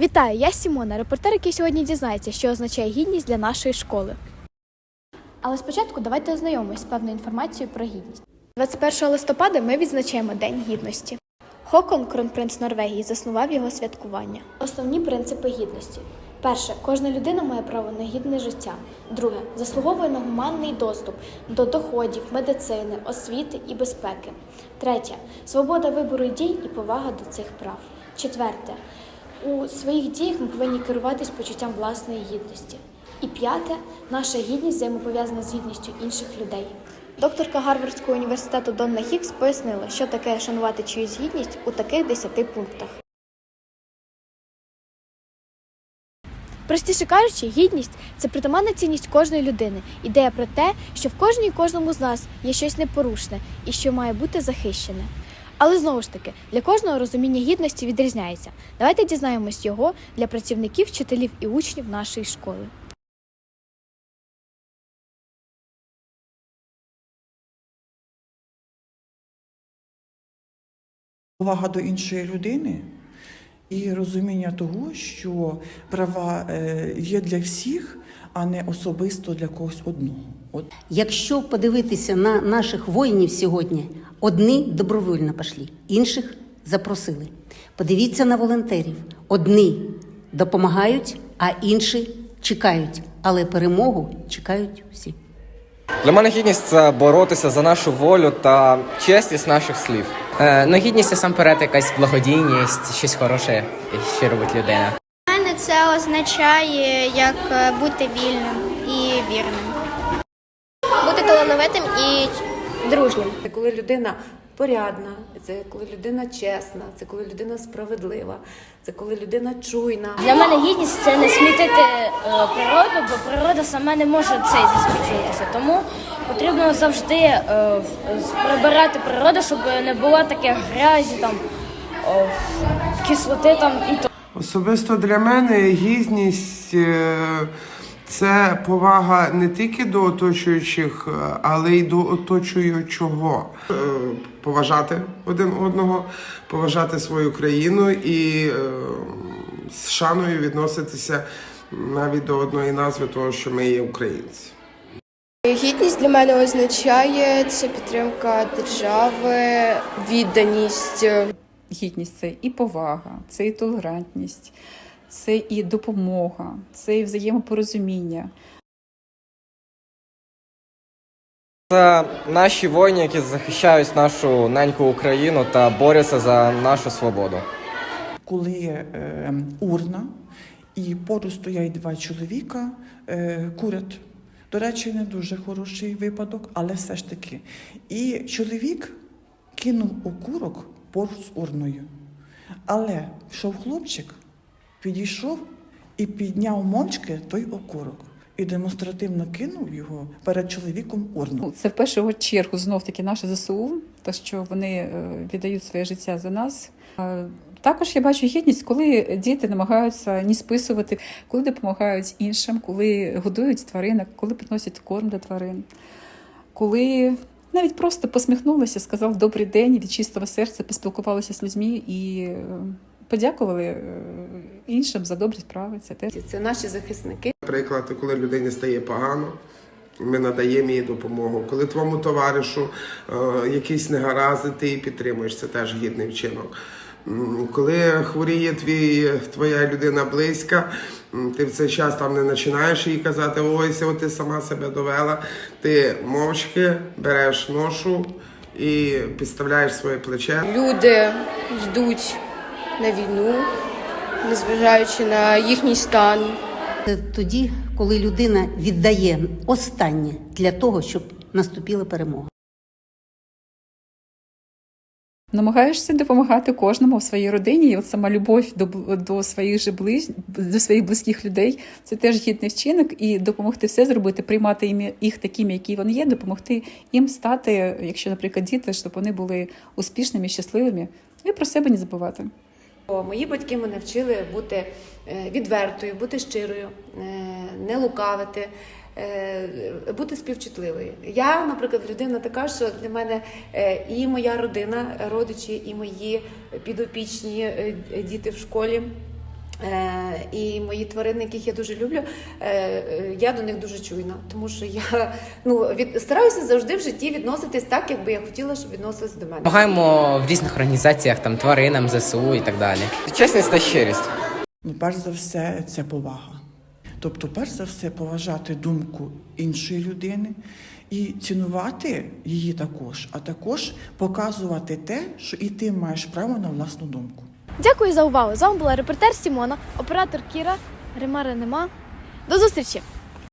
Вітаю, я Сімона, репортер, який сьогодні дізнається, що означає гідність для нашої школи. Але спочатку давайте ознайомимось з певною інформацією про гідність. 21 листопада ми відзначаємо День гідності. Хокон, кронпринц Норвегії, заснував його святкування. Основні принципи гідності. Перше, кожна людина має право на гідне життя. Друге, заслуговує на гуманний доступ до доходів, медицини, освіти і безпеки. Третє свобода вибору дій і повага до цих прав. Четверте, у своїх діях ми повинні керуватись почуттям власної гідності. І п'яте, наша гідність взаємопов'язана з гідністю інших людей. Докторка Гарвардського університету Донна Хікс пояснила, що таке шанувати чиюсь гідність у таких десяти пунктах. Простіше кажучи, гідність це притаманна цінність кожної людини, ідея про те, що в кожній і кожному з нас є щось непорушне і що має бути захищене. Але знову ж таки, для кожного розуміння гідності відрізняється. Давайте дізнаємось його для працівників, вчителів і учнів нашої школи. Увага до іншої людини і розуміння того, що права е, є для всіх, а не особисто для когось одного. От Якщо подивитися на наших воїнів сьогодні, одні добровольно пішли, інших запросили. Подивіться на волонтерів. Одні допомагають, а інші чекають. Але перемогу чекають всі. Для мене гідність це боротися за нашу волю та чесність наших слів. Е, ну, гідність це сам перед якась благодійність, щось хороше, що робить людина. Для мене це означає як е, бути вільним і вірним. Бути талановитим і дружнім. Це коли людина порядна, це коли людина чесна, це коли людина справедлива, це коли людина чуйна. Для мене гідність це не смітити е, природу, бо природа сама не може цей засмічуватися. Тому потрібно завжди е, прибирати природу, щоб не було таке грязі, там, о, кислоти там і то. Особисто для мене гідність е, це повага не тільки до оточуючих, е, але й до оточуючого. Е, Поважати один одного, поважати свою країну і е, з шаною відноситися навіть до одної назви того, що ми є українці. Гідність для мене означає це підтримка держави, відданість. Гідність це і повага, це і толерантність, це і допомога, це і взаємопорозуміння. Це наші воїни, які захищають нашу неньку Україну та борються за нашу свободу. коли е, урна, і поруч стоять два чоловіка, е, курять. До речі, не дуже хороший випадок, але все ж таки. І чоловік кинув окурок поруч з урною. Але йшов хлопчик, підійшов і підняв мовчки той окурок. І демонстративно кинув його перед чоловіком урну. Ну, Це в першу чергу знов таки наше ЗСУ, те, що вони е, віддають своє життя за нас. Е, Також я бачу гідність, коли діти намагаються не списувати, коли допомагають іншим, коли годують тваринок, коли приносять корм для тварин, коли навіть просто посміхнулися, сказав добрий день від чистого серця, поспілкувалися з людьми і е, подякували е, іншим за добрі справи. Це теж Це наші захисники. Наприклад, коли людині стає погано, ми надаємо їй допомогу. Коли твоєму товаришу е, якісь негаразди, ти її підтримуєш, це теж гідний вчинок. Коли хворіє твій, твоя людина близька, ти в цей час там не починаєш їй казати, ось от ти сама себе довела. Ти мовчки береш ношу і підставляєш своє плече. Люди йдуть на війну, незважаючи на їхній стан. Це тоді, коли людина віддає останнє для того, щоб наступила перемога. Намагаєшся допомагати кожному в своїй родині. І от сама любов до, до своїх же ближ... до своїх близьких людей це теж гідний вчинок, і допомогти все зробити, приймати їм- їх такими, які вони є, допомогти їм стати, якщо, наприклад, діти, щоб вони були успішними, щасливими, і про себе не забувати. Мої батьки мене вчили бути е, відвертою, бути щирою, е, не лукавити, е, бути співчутливою. Я, наприклад, людина така, що для мене і моя родина, родичі, і мої підопічні діти в школі. Е, і мої тварини, яких я дуже люблю, е, е, я до них дуже чуйна, тому що я ну, від, стараюся завжди в житті відноситись так, як би я хотіла, щоб відносились до мене. Допомагаємо в різних організаціях, там тваринам, ЗСУ і так далі. Чесність та щирість. Ну, перш за все, це повага. Тобто, перш за все, поважати думку іншої людини і цінувати її також, а також показувати те, що і ти маєш право на власну думку. Дякую за увагу. З вами була репортер Сімона, оператор Кіра, ремара нема. До зустрічі!